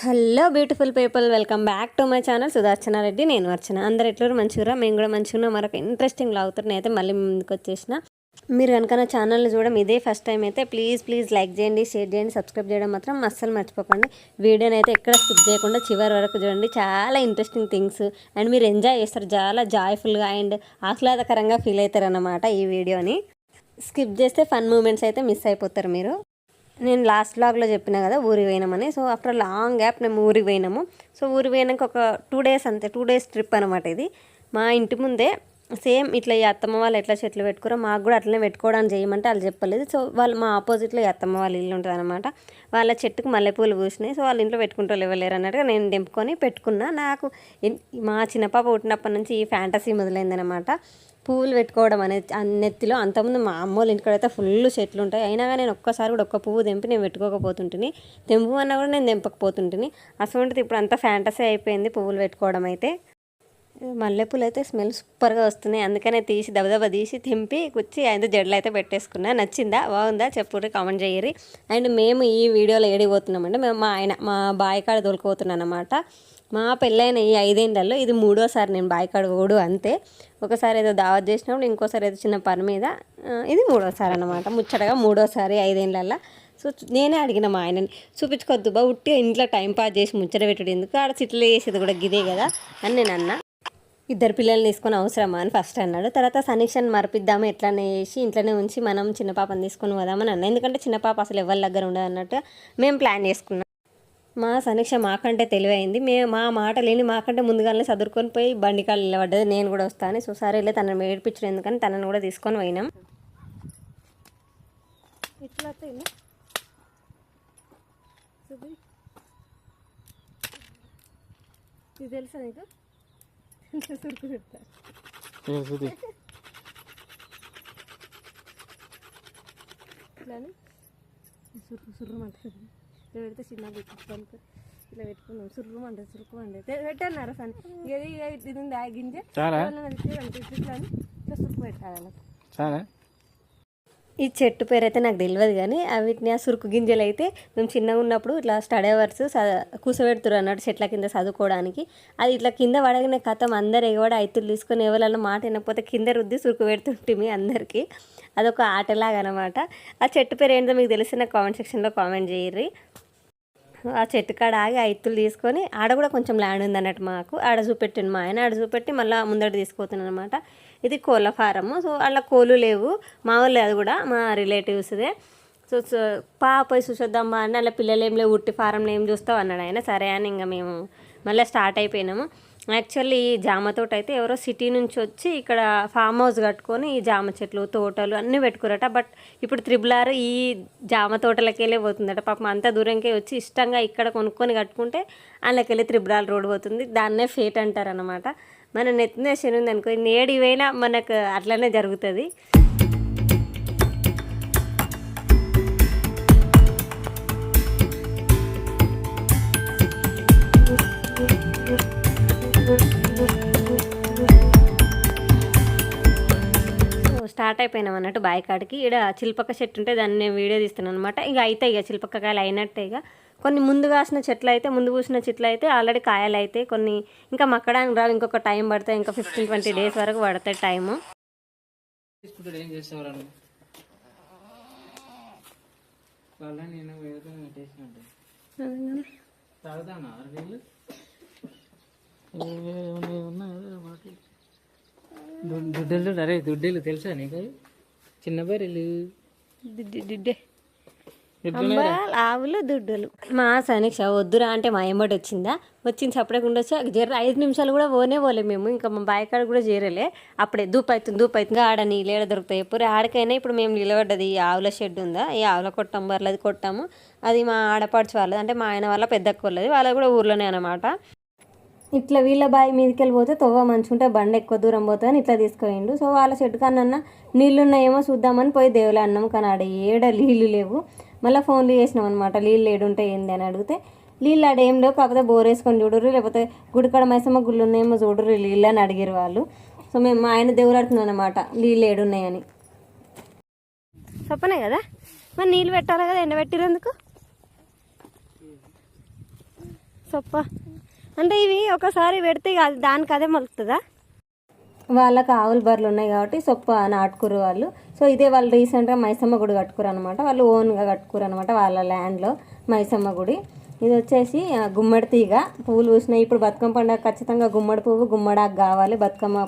Hello beautiful people welcome back to my channel. Sudarshana Reddy నేను వచ్చిన అందరు ఎట్లా మంచిగా మేము కూడా మంచిగా మరొక ఇంట్రెస్టింగ్ లాగుతున్నాయి అయితే మళ్ళీ ముందుకు వచ్చేసిన. మీరు కనుక నా ఛానల్ని చూడడం ఇదే ఫస్ట్ టైం అయితే ప్లీజ్ ప్లీజ్ లైక్ చేయండి షేర్ చేయండి సబ్స్క్రైబ్ చేయడం మాత్రం అస్సలు మర్చిపోకండి. వీడియోని అయితే ఎక్కడ స్కిప్ చేయకుండా చివరి వరకు చూడండి. చాలా ఇంట్రెస్టింగ్ థింగ్స్ అండ్ మీరు ఎంజాయ్ చేస్తారు. చాలా జాయ్ఫుల్గా అండ్ ఆహ్లాదకరంగా ఫీల్ అవుతారు అన్నమాట ఈ వీడియోని. స్కిప్ చేస్తే ఫన్ మూమెంట్స్ అయితే మిస్ అయిపోతారు మీరు. నేను లాస్ట్ బ్లాగ్లో చెప్పిన కదా ఊరికి పోయినామని. సో ఆఫ్టర్ లాంగ్ గ్యాప్ మేము ఊరికి పోయినాము. సో ఊరికి పోయినాక ఒక టూ డేస్ అంతే టూ డేస్ ట్రిప్ అనమాట ఇది. మా ఇంటి ముందే సేమ్ ఇట్లా ఈ అత్తమ్మ వాళ్ళు ఎట్లా చెట్లు పెట్టుకురో మాకు కూడా అట్లనే పెట్టుకోవడానికి చేయమంటే వాళ్ళు చెప్పలేదు. సో వాళ్ళు మా ఆపోజిట్లో ఈ అత్తమ్మ వాళ్ళ ఇల్లు ఉంటుంది అనమాట వాళ్ళ చెట్టుకు మల్లెపూలు పూసినాయి. సో వాళ్ళ ఇంట్లో పెట్టుకుంటూ ఇవ్వలేరు అన్నట్టుగా నేను దింపుకొని పెట్టుకున్నా. నాకు మా చిన్నపాప పుట్టినప్పటి నుంచి ఈ ఫ్యాంటసీ మొదలైందనమాట పువ్వులు పెట్టుకోవడం అనేది నెత్తిలో అంతకుముందు మా అమ్మోళ్ళ ఇంటికాడ అయితే ఫుల్ చెట్లు ఉంటాయి. అయినా కానీ నేను ఒక్కసారి కూడా ఒక్క పువ్వు తెంపి నేను పెట్టుకోకపోతుంటిని. తెంపు అన్నా కూడా నేను తెంపకపోతుంటిని. అసలు ఇప్పుడు అంత ఫ్యాంటసీ అయిపోయింది పువ్వులు పెట్టుకోవడం అయితే. మల్లెపూలు అయితే స్మెల్ సూపర్గా వస్తున్నాయి. అందుకనే తీసి దబదబ తీసి తెంపి కుచ్చి అయితే జడలు అయితే పెట్టేసుకున్నా. నచ్చిందా? బాగుందా? చెప్పుర్రి కామెంట్ చేయరి అండ్ మేము ఈ వీడియోలో ఏడిపోతున్నామంటే మేము మా ఆయన మా బాయికాడ దొరికిపోతున్నాను అనమాట మా పెళ్ళైన ఈ ఐదేళ్ళలో ఇది మూడోసారి నేను బాయికాడ ఓడు అంతే. ఒకసారి ఏదో దావత్ చేసినప్పుడు ఇంకోసారి ఏదో చిన్న పని మీద ఇది మూడోసారి అనమాట ముచ్చటగా మూడోసారి ఐదేళ్ళలో సో నేనే అడిగిన మా ఆయనని చూపించుకోవద్దు బా ఉట్టి ఇంట్లో టైం పాస్ చేసి ముచ్చట పెట్టుడు ఎందుకు? ఆడ చిట్లు వేసేది కూడా గిదే కదా? అని నేను అన్నా. ఇద్దరు పిల్లల్ని తీసుకొని అవసరమా అని ఫస్ట్ అన్నాడు. తర్వాత సనీక్షని మరపిద్దాము ఎట్లానే చేసి ఇంట్లోనే ఉంచి మనం చిన్న పాపని తీసుకొని పోదామని అన్నా. ఎందుకంటే చిన్న పాప అసలు ఎవరి దగ్గర ఉండదు అన్నట్టు మేము ప్లాన్ చేసుకున్నాం. మా సమీక్ష మాకంటే తెలివైంది. మే మా మాట లేని మాకంటే ముందుగానే చదువుకొని పోయి బండి నిలబడ్డది. నేను కూడా వస్తాను సో వెళ్ళి తనను ఏడిపించడం ఎందుకని తనను కూడా తీసుకొని పోయినాం. ఇట్లా ఇది తెలుసా నీకు? ఇట్లానే సుర్రం అంటుంది ఇట్లా పెడితే చిన్న పెట్టుకోనికి ఇట్లా పెట్టుకున్నాం సుర్రం అంటుంది సురుకు అండి పెట్టారు సార్ ఇది ఇది ఉంది ఆ గింజ చాలా ఇట్లా ఇట్లా సురుకు పెట్టాలి చాలా ఈ చెట్టు పేరు అయితే నాకు తెలియదు కానీ వీటిని ఆ సురుకు గింజలు అయితే మేము చిన్నగా ఉన్నప్పుడు ఇట్లా స్టడీ అవర్స్ కూసబెడుతురు అన్నట్టు చెట్ల కింద చదువుకోవడానికి అది ఇట్లా కింద పడగిన కథం అందరు ఎగవాడు ఐతులు తీసుకొని ఎవరైనా మాట వినకపోతే కింద రుద్ది సురుకు పెడుతుంటిమి అందరికీ. అదొక ఆటలాగా అనమాట ఆ చెట్టు పేరు ఏంటో మీకు తెలిసిన కామెంట్ సెక్షన్లో కామెంట్ చేయరు ఆ చెట్టు కాడ ఆగి ఐతులు తీసుకొని ఆడ కూడా కొంచెం ల్యాండ్ ఉంది అన్నట్టు మాకు. ఆడ చూపెట్టిండు మా ఆయన. ఆడ చూపెట్టి మళ్ళీ ముందట తీసుకుపోతున్నాను అనమాట ఇది కోళ్ళ ఫారము. సో అలా కోళ్ళు లేవు. మా వాళ్ళు అది కూడా మా రిలేటివ్స్దే సో సో పా పోయి చూసొద్దామా అని అలా పిల్లలు ఏం లేవు ఉట్టి ఫారంలో ఏం చూస్తావు అన్నాడు ఆయన. సరే అని ఇంకా మేము మళ్ళీ స్టార్ట్ అయిపోయినాము. యాక్చువల్లీ ఈ జామ తోట అయితే ఎవరో సిటీ నుంచి వచ్చి ఇక్కడ ఫామ్ హౌస్ కట్టుకొని ఈ జామ చెట్లు తోటలు అన్నీ పెట్టుకురట. బట్ ఇప్పుడు త్రిబులార్ ఈ జామ తోటలకెళ్ళే పోతుందట. పాపం అంత దూరంకే వచ్చి ఇష్టంగా ఇక్కడ కొనుక్కొని కట్టుకుంటే అందులోకెళ్ళి త్రిబులార్ రోడ్ పోతుంది. దాన్నే ఫేట్ అంటారు అనమాట మన నెత్తిన శని ఉంది అనుకో నేడు మనకు అట్లనే జరుగుతుంది. స్టార్ట్ అయిపోయినాం అన్నట్టు బాయ్ కాడికి ఇక్కడ చిల్పక్క చెట్టు ఉంటే దాన్ని నేను వీడియో తీస్తున్నాను అనమాట ఇక అవుతాయి ఇక చిల్పక్కకాయలు అయినట్టే ఇక కొన్ని ముందు కాసిన చెట్లు అయితే ముందు పూసిన చెట్లు అయితే ఆల్రెడీ కాయలు అయితే కొన్ని ఇంకా మక్కడానికి రావు. ఇంకొక టైం పడతాయి ఇంకా ఫిఫ్టీన్ ట్వంటీ డేస్ వరకు పడతాయి టైము దుడ్డలు అరే దుడ్డలు తెలుసా నీకు? చిన్న బర్రెలు. దిడ్డే. ఆవులు దుడ్డలు. మా సనీక్ష వద్దురా అంటే మా ఎంబటి వచ్చిందా? వచ్చింది సపరేకుండా వచ్చి జర ఐదు నిమిషాలు కూడా పోనే పోలే మేము. ఇంకా మా బాయ్ కాడ కూడా చేరలే. అప్పుడే దూపు అవుతుంది అవుతుంది ఆడ నీళ్ళు దొరుకుతాయి ఎప్పుడు ఆడకైనా ఇప్పుడు మేము నిలబడ్డది ఈ ఆవుల షెడ్ ఉందా? ఈ ఆవుల కొట్టం బర్లది కొట్టాము. అది మా ఆడపడుచు వాళ్ళది. అంటే మా ఆయన వాళ్ళ పెద్ద వాళ్ళది. వాళ్ళది కూడా ఊర్లోనే అనమాట ఇట్లా వీళ్ళ బావి మీదకి వెళ్ళిపోతే తవ్వ మంచుకుంటే బండ ఎక్కువ దూరం పోతుందని ఇట్లా తీసుకుపోయిండు. సో వాళ్ళ చెట్టు కన్నా నీళ్ళు ఉన్నాయేమో చూద్దామని పోయి దేవులే అన్నాం కానీ ఆడ ఏడ నీళ్ళు లేవు. మళ్ళీ ఫోన్లు చేసినాం అనమాట నీళ్ళు ఏడుంటే ఏంది అని అడిగితే నీళ్ళు ఆడేం ఏం లేవు కాకపోతే బోర్ వేసుకొని చూడరు లేకపోతే గుడికడ మైసమ్మ గుళ్ళు ఉన్నాయేమో చూడరు నీళ్ళు అని అడిగారు వాళ్ళు. సో మేము మా ఆయన దేవులాడుతున్నాం అనమాట నీళ్ళు ఏడున్నాయని చెప్పనే కదా? మరి నీళ్ళు పెట్టాలి కదా? ఎండబెట్టిరు ఎందుకు? సొప్ప. అంటే ఇవి ఒకసారి పెడితే అది దానికి అదే మొలుతుందా వాళ్ళకి ఆవుల బర్రెలు ఉన్నాయి కాబట్టి సొప్ప నాటుకురు వాళ్ళు. సో ఇదే వాళ్ళు రీసెంట్గా మైసమ్మ గుడి కట్టుకురు అనమాట వాళ్ళు ఓన్గా కట్టుకురు అనమాట వాళ్ళ ల్యాండ్లో మైసమ్మ గుడి. ఇది వచ్చేసి గుమ్మడి తీగ. పువ్వులు పూసినాయి ఇప్పుడు బతుకమ్మ పండుగ ఖచ్చితంగా గుమ్మడి పువ్వు గుమ్మడాకు కావాలి. బతుకమ్మ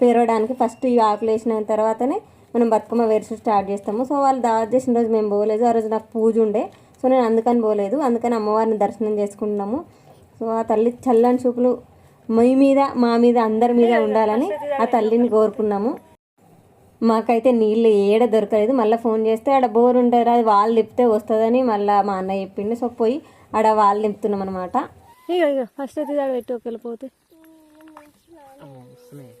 పేరవడానికి ఫస్ట్ ఈ ఆకులు వేసిన తర్వాతనే మనం బతుకమ్మ వేరుసు స్టార్ట్ చేస్తాము. సో వాళ్ళు దావత్ చేసిన రోజు మేము పోలేదు. ఆ రోజు నాకు పూజ ఉండే. సో నేను అందుకని పోలేదు. అందుకని అమ్మవారిని దర్శనం చేసుకుంటున్నాము. సో ఆ తల్లి చల్లని చూపులు మీ మీద మా మీద అందరి మీద ఉండాలని ఆ తల్లిని కోరుకున్నాము. మాకైతే నీళ్ళు ఏడ దొరకలేదు. మళ్ళీ ఫోన్ చేస్తే ఆడ బోర్ ఉంటారు అది వాళ్ళు తిప్పితే వస్తుందని మళ్ళీ మా అన్న చెప్పిండు. సో పోయి ఆడ వాళ్ళు నింపుతున్నాం అనమాట ఇక ఫస్ట్ అయితే దాడు పెట్టి ఒకవేళ పోతే. వస్తున్నాయి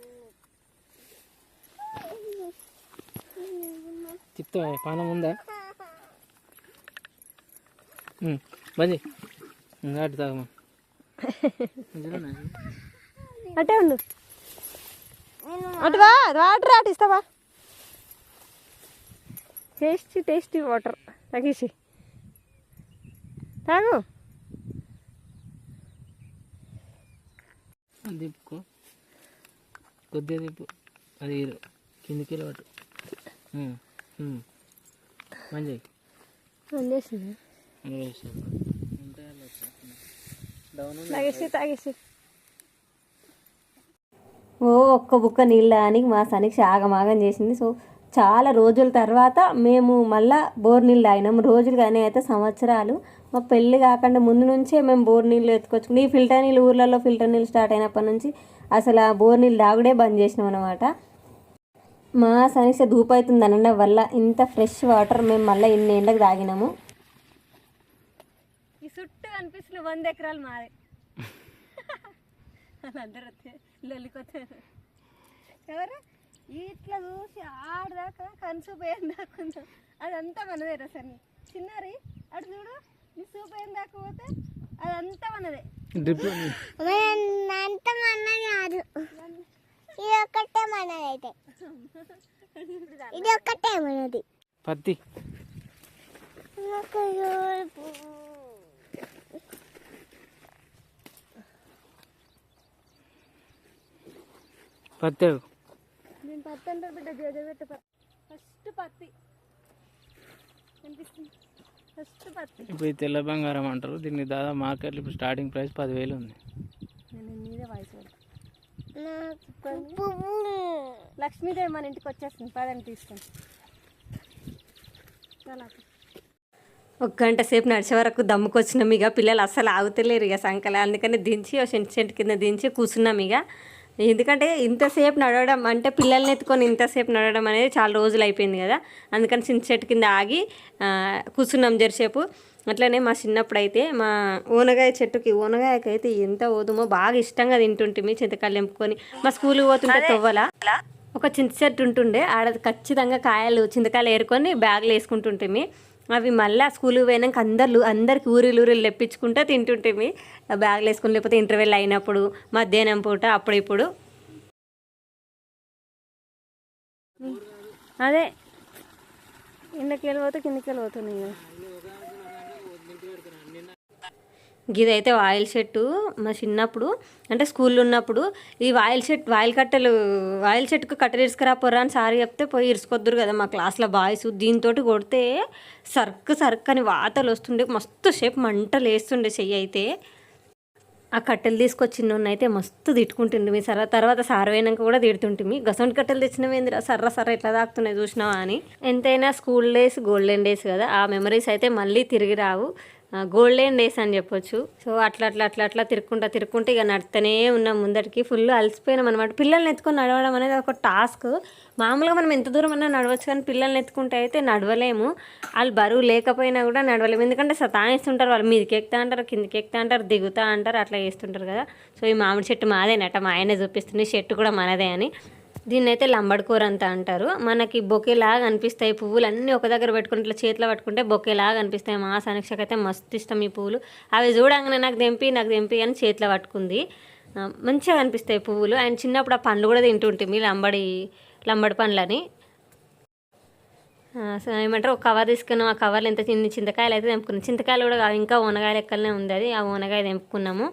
చెప్తా పానం ఉందా? అటు తాగమా? అటే ఉండు. అటు వా వాటర్ అటు ఇస్తావా? Tasty tasty water. తగిసి. తాగు. అది తిప్పుకో. కొద్దిగా తిప్పు. అది. కిందికి ఉమ్. మంచి చేసింది డౌన్ తాగేసి తాగేసి. ఓ ఒక్క బుక్క నీళ్ళ అని మా సనికి ఆగమాగం చేసింది. సో చాలా రోజుల తర్వాత మేము మళ్ళా బోర్ నీళ్ళు తాగినాం. రోజులు కానీ అయితే సంవత్సరాలు. మా పెళ్ళి కాకుండా ముందు నుంచే మేము బోర్ నీళ్ళు ఎత్తుకొచ్చుకుని ఈ ఫిల్టర్ నీళ్ళు ఊర్లలో ఫిల్టర్ నీళ్ళు స్టార్ట్ అయినప్పటి నుంచి అసలు ఆ బోర్ నీళ్ళు తాగుడే బంద్ చేసినాం అనమాట మా సనిక్ష ధూపు అవుతుంది అనడం వల్ల ఇంత ఫ్రెష్ వాటర్ మేము మళ్ళీ ఇన్ని ఎండకు తాగినాము. కనిపిస్తున్న వంద ఎకరాలు మాదే. అందరూ వస్తే లొల్లికొచ్చారు. ఎవరు? ఇట్లా చూసి ఆడదాకా కన్సు పోయిన దాకా అదంతా మనదే రసని చిన్నారి అటు చూడు నీ సూప్ ఏం దాకా పోతే అదంతా మనదే. డ్రిప్ అంత మన కాదు. ఇది ఒక్కటే మనది. అయితే ఇది ఒక్కటే మనది పత్తి పత్తి అడుగు. నేను పత్తి అంటారు బిడ్డ జగబెట్ట ఫస్ట్ పత్తి. కనిపిస్తుంది ఫస్ట్ పత్తి. ఇప్పుడు తెల్ల బంగారం అంటారు దీన్ని దాదాపు మార్కెట్లో ఇప్పుడు స్టార్టింగ్ ప్రైస్ పదివేలు ఉంది. లక్ష్మీదేవి మన ఇంటికి వచ్చేస్తుంది. పదండి తీసుకొని. ఒక గంట సేపు నడిచే వరకు దమ్ముకొచ్చినాం ఇక. పిల్లలు అస్సలు ఆగుతలేరు ఇక సంకల అందుకని దించి ఒక సెంటు సెంటు కింద దించి కూర్చున్నాం ఇక. ఎందుకంటే ఇంతసేపు నడవడం అంటే పిల్లల్ని ఎత్తుకొని ఇంతసేపు నడవడం అనేది చాలా రోజులు అయిపోయింది కదా. అందుకని చిన్న చెట్టు కింద ఆగి కూర్చున్నాం జరసేపు. అట్లనే మా చిన్నప్పుడు అయితే మా ఓనగాయ చెట్టుకి ఓనగాయకి అయితే ఎంత ఓదుమో బాగా ఇష్టంగా తింటుంటిమి చింతకాయలు ఎంపుకొని మా స్కూల్కి పోతుంటే తవ్వల? ఒక చింత చెట్టు ఉంటుండే. ఆడ ఖచ్చితంగా కాయలు చింతకాయలు ఏరుకొని బ్యాగ్లో వేసుకుంటుంటిమి అవి మళ్ళీ స్కూల్కి పోయినాక అందరు అందరికి ఊరిలు ఊరిలు తెప్పించుకుంటే తింటుంటిమి బ్యాగ్లు వేసుకుని లేకపోతే ఇంటర్వెల్ అయినప్పుడు మధ్యాహ్నం పూట అప్పుడు ఇప్పుడు. అదే. కిందకి వెళ్ళిపోతే కిందకి వెళ్ళిపోతున్నాయి ఇదైతే వాయిల్ చెట్టు మా చిన్నప్పుడు అంటే స్కూల్లో ఉన్నప్పుడు ఈ వాయిల్ చెట్టు వాయిల్ కట్టెలు వాయిల్ చెట్టుకు కట్టెలు ఇరుసుకురాపోరా అని సారి చెప్తే పోయి ఇరుసుకొద్దురు కదా మా క్లాస్లో బాయ్స్. దీంతో కొడితే సర్క్ సర్క్ అని వాతలు వస్తుండే మస్తు షేప్ మంటలు వేస్తుండే చెయ్యి అయితే. ఆ కట్టెలు తీసుకొచ్చిన అయితే మస్తు తిట్టుకుంటుండే మీ సర తర్వాత సార్ పోయినాక కూడా తిడుతుంటుంది గసంటి కట్టెలు తెచ్చినవేందిరా? సర్ర సర్ర ఎట్లా తాకుతున్నాయి చూసినావా? అని. ఎంతైనా స్కూల్ డేస్ గోల్డెన్ డేస్ కదా ఆ మెమరీస్ అయితే మళ్ళీ తిరిగి రావు. గోల్డెన్ డేస్ అని చెప్పొచ్చు. సో అట్లా అట్లా అట్లా అట్లా తిరుక్కుంటా తిరుక్కుంటే ఇక నడుతూనే ఉన్నాం ముందరికి ఫుల్ అలసిపోయినాం అనమాట పిల్లల్ని ఎత్తుకొని నడవడం అనేది ఒక టాస్క్ మామూలుగా మనం ఎంత దూరం అన్నా నడవచ్చు కానీ పిల్లల్ని ఎత్తుకుంటే అయితే నడవలేము. వాళ్ళు బరువు లేకపోయినా కూడా నడవలేము. ఎందుకంటే సతాయిస్తుంటారు వాళ్ళు. మీదకి ఎక్కుతా అంటారు కిందకి ఎక్కుతా అంటారు దిగుతా అంటారు అట్లా చేస్తుంటారు కదా. సో ఈ మామిడి చెట్టు మాదేనట. మా ఆయనే చూపిస్తుంది. చెట్టు కూడా మనదే అని. దీన్ని అయితే లంబడికూర అంత అంటారు. మనకి బొకేలాగా అనిపిస్తాయి పువ్వులు అన్నీ ఒక దగ్గర పెట్టుకుని ఇట్లా చేతిలో పట్టుకుంటే బొకేలాగా అనిపిస్తాయి. మా సమీక్షకు అయితే మస్తు ఇష్టం ఈ పువ్వులు. అవి చూడంగానే నాకు తెంపి నాకు తెంపి అని చేతిలో పట్టుకుంది. మంచిగా అనిపిస్తాయి పువ్వులు. ఆయన చిన్నప్పుడు ఆ పండ్లు కూడా తింటుంటే లంబడి లంబడి పండ్లని. ఏమంటారు ఒక కవర్ తీసుకున్నాం. ఆ కవర్లో ఎంత చిన్న చింతకాయలు అయితే తెంపుకున్నాం. చింతకాయలు కూడా ఇంకా ఓనగాయలు లెక్కలనే ఉంది అది. ఆ ఓనగాయ తెంపుకున్నాము.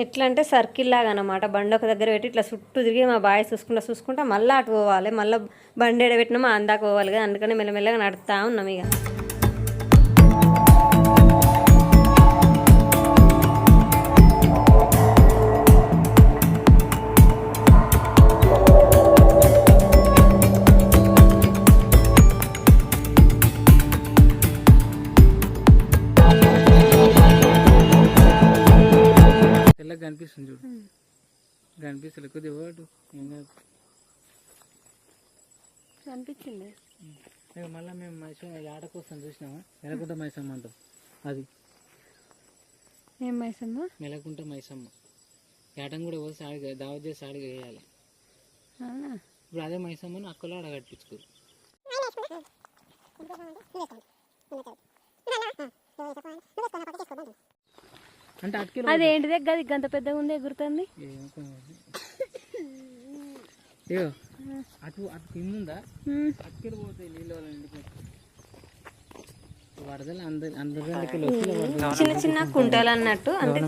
ఎట్లా అంటే సర్కిల్ లాగా అనమాట బండి ఒక దగ్గర పెట్టి ఇట్లా చుట్టూ తిరిగి మా బాయ్ చూసుకుంటా చూసుకుంటా మళ్ళీ అటు పోవాలి మళ్ళీ బండి ఎడబెట్టినా మా అందాక పోవాలి కదా అందుకని మెల్లమెల్లగా నడుస్తూ ఉన్నాం ఇక. కొద్దిగా ఓటు. ఏం కాదు అనిపించింది మళ్ళీ మేము మైసమ్మ ఆట కోసం చూసినామా? మెలకుంట మైసమ్మ అంటాం అది. ఏం మైసమ్మ? మెలకుంట మైసమ్మ. ఏటం కూడా పోసి ఆడిగా దావత్ చేసి ఆడిగా వేయాలి. ఇప్పుడు అదే మైసమ్మని అక్కలో ఆడ కట్టించుకోరు. అంటే అదేంటిదే గది గంత పెద్దగా ఉంది ఎగురుతుంది? అటు అటు కింద ఉందా అటుకెళ్ళి పోతాయి నీళ్ళు వరదలు అందరి చిన్న చిన్న కుంటలు అన్నట్టు అంటే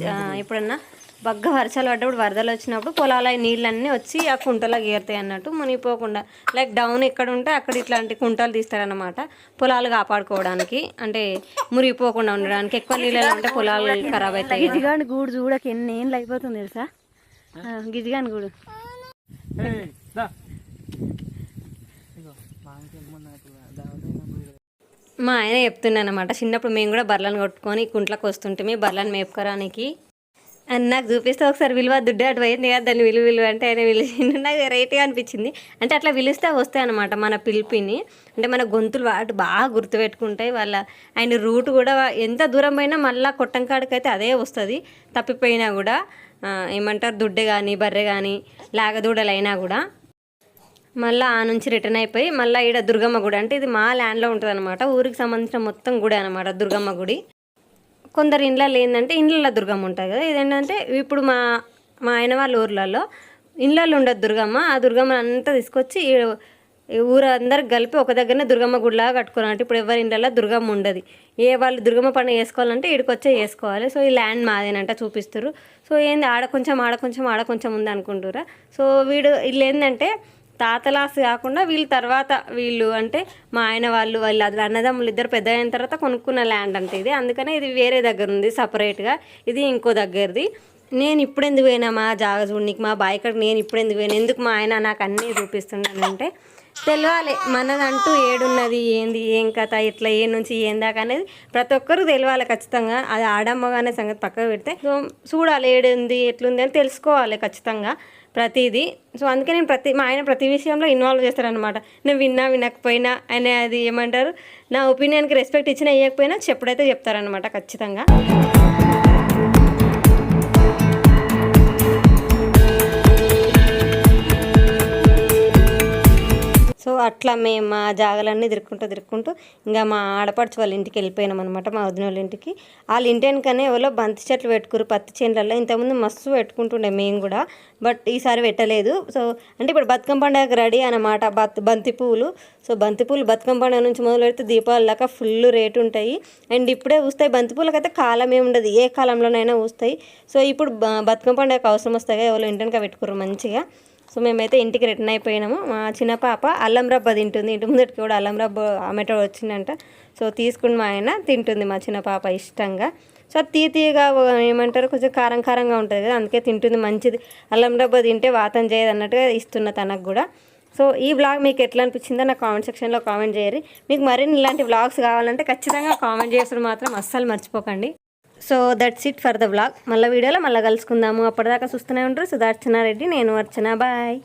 ఎప్పుడన్నా బగ్గ వర్షాలు పడ్డప్పుడు వరదలు వచ్చినప్పుడు పొలాల నీళ్ళన్నీ వచ్చి ఆ కుంటలో గేరుతాయి అన్నట్టు మునిగిపోకుండా లైక్ డౌన్ ఎక్కడ ఉంటే అక్కడ ఇట్లాంటి కుంటలు తీస్తారనమాట పొలాలు కాపాడుకోవడానికి అంటే మురిగిపోకుండా ఉండడానికి ఎక్కువ నీళ్ళు ఉంటే పొలాలు ఖరాబ్ అవుతాయి గిజిగాని గూడు చూడక ఎన్ని ఏళ్ళు అయిపోతుంది తెలుసా? గిజిగాని గూడు. మా ఆయన చెప్తున్నానమాట అనమాట చిన్నప్పుడు మేము కూడా బర్లను కొట్టుకొని కుంట్లకు వస్తుంటే బర్లను మేపుకోరానికి అని నాకు చూపిస్తే ఒకసారి విలువ దుడ్డు అటు పోయింది కదా దాన్ని విలువ విలువ అంటే ఆయన పిలిచిండు నాకు రైట్గా అనిపించింది. అంటే అట్లా పిలిస్తే వస్తాయి అనమాట మన పిలిపిని. అంటే మన గొంతులు వాటి బాగా గుర్తుపెట్టుకుంటాయి వాళ్ళ ఆయన రూట్ కూడా ఎంత దూరం పోయినా మళ్ళీ కొట్టంకాడికైతే అయితే అదే వస్తుంది తప్పిపోయినా కూడా ఏమంటారు దుడ్డే కానీ బర్రె కానీ లాగదూడలు అయినా కూడా. మళ్ళీ ఆ నుంచి రిటర్న్ అయిపోయి మళ్ళీ ఈడ దుర్గమ్మ గుడి. అంటే ఇది మా ల్యాండ్లో ఉంటుంది అనమాట ఊరికి సంబంధించిన మొత్తం గుడి అనమాట దుర్గమ్మ గుడి. కొందరు ఇండ్లలో ఏంటంటే ఇండ్లలో దుర్గమ్మ ఉంటుంది కదా. ఇదేంటంటే ఇప్పుడు మా మా ఆయన వాళ్ళ ఊర్లలో ఇండ్లలో ఉండదు దుర్గమ్మ. ఆ దుర్గమ్మ అంతా తీసుకొచ్చి ఊరందరికి ఊరు కలిపి ఒక దగ్గరనే దుర్గమ్మ గుడిలాగా కట్టుకున్నారు. అంటే ఇప్పుడు ఎవరి ఇండ్లలో దుర్గమ్మ ఉండదు. ఏ వాళ్ళు దుర్గమ్మ పండుగ వేసుకోవాలంటే ఇక్కడికి వచ్చే సో ఈ ల్యాండ్ మాదేనంట చూపిస్తారు సో ఏంది ఆడ కొంచెం ఆడ కొంచెం ఆడ కొంచెం ఉంది అనుకుంటురా సో వీడు వీళ్ళు ఏంటంటే తాతలాస్ కాకుండా వీళ్ళు తర్వాత వీళ్ళు అంటే మా ఆయన వాళ్ళు వాళ్ళు అది అన్నదమ్ములు ఇద్దరు పెద్ద అయిన తర్వాత కొనుక్కున్న ల్యాండ్ అంటే ఇది. అందుకనే ఇది వేరే దగ్గర ఉంది సపరేట్గా ఇది ఇంకో దగ్గరది. నేను ఇప్పుడు ఎందుకు పోయినా మా జాగ చూడనికి మా బాయ్ కాడికి నేను ఇప్పుడు ఎందుకు పోయినా ఎందుకు మా ఆయన నాకు అన్నీ చూపిస్తున్నానంటే తెలియాలి మనదంటూ ఏడున్నది ఏంది ఏం కథ ఇట్లా ఏ నుంచి ఏం దాకా అనేది ప్రతి ఒక్కరు తెలియాలి ఖచ్చితంగా. అది ఆడమ్మగానే సంగతి పక్కకు పెడితే చూడాలి ఏడుంది ఎట్లుంది అని తెలుసుకోవాలి ఖచ్చితంగా. ప్రతిదీ. సో అందుకే నేను ప్రతి మా ఆయన ప్రతి విషయంలో ఇన్వాల్వ్ చేస్తారనమాట నేను విన్నా వినకపోయినా ఆయన అది ఏమంటారు. నా ఒపీనియన్కి రెస్పెక్ట్ ఇచ్చినా ఇవ్వకపోయినా చెప్పుడైతే చెప్తారనమాట ఖచ్చితంగా. సో అట్లా మేము మా జాగలన్నీ తిరుక్కుంటూ తిరుక్కుంటూ ఇంకా మా ఆడపడుచు వాళ్ళ ఇంటికి వెళ్ళిపోయినాం అనమాట మా వదిన వాళ్ళ ఇంటికి. వాళ్ళ ఇంటి వెనకనే ఎవరో బంతి చెట్లు పెట్టుకురు పత్తి చేనులలో ఇంతకుముందు మస్తు పెట్టుకుంటుండే మేము కూడా బట్ ఈసారి పెట్టలేదు. సో అంటే ఇప్పుడు బతుకమ్మ పండుగకి రెడీ అనమాట బత్ బంతి పువ్వులు. సో బంతి పూలు బతుకమ్మ పండుగ నుంచి మొదలు పెడితే దీపావళి దాకా ఫుల్ రేటు ఉంటాయి. అండ్ ఇప్పుడే పూస్తాయి బంతి పూలకి అయితే కాలం ఏమి ఉండదు ఏ కాలంలోనైనా పూస్తాయి సో ఇప్పుడు బతుకమ్మ పండుగకు అవసరం వస్తాయి ఎవరు వెనక పెట్టుకుర్రు మంచిగా. సో మేమైతే ఇంటికి రిటర్న్ అయిపోయినాము. మా చిన్న పాప అల్లం రబ్బ తింటుంది. ఇంటి ముందటికి కూడా అల్లం రబ్బ ఆమెటో వచ్చిందంట. సో తీసుకుని మా ఆయన తింటుంది మా చిన్న పాప ఇష్టంగా. సో అది తీ తీయగా ఏమంటారు కొంచెం కారం కారంగా ఉంటుంది కదా అందుకే తింటుంది మంచిది. అల్లం రబ్బ తింటే వాతం చేయదు అన్నట్టుగా ఇస్తున్న తనకు కూడా. సో ఈ బ్లాగ్ మీకు ఎట్లా అనిపించిందో నా కామెంట్ సెక్షన్లో కామెంట్ చేయరు మీకు మరిన్ని ఇలాంటి బ్లాగ్స్ కావాలంటే ఖచ్చితంగా కామెంట్ చేసుడు మాత్రం అస్సలు మర్చిపోకండి. So that's it for the vlog. మళ్ళీ వీడియోలో మళ్ళీ కలుసుకుందాము. అప్పటిదాకా చూస్తూనే ఉంటారు సుధార్చన రెడ్డి నేను అర్చన. బాయ్.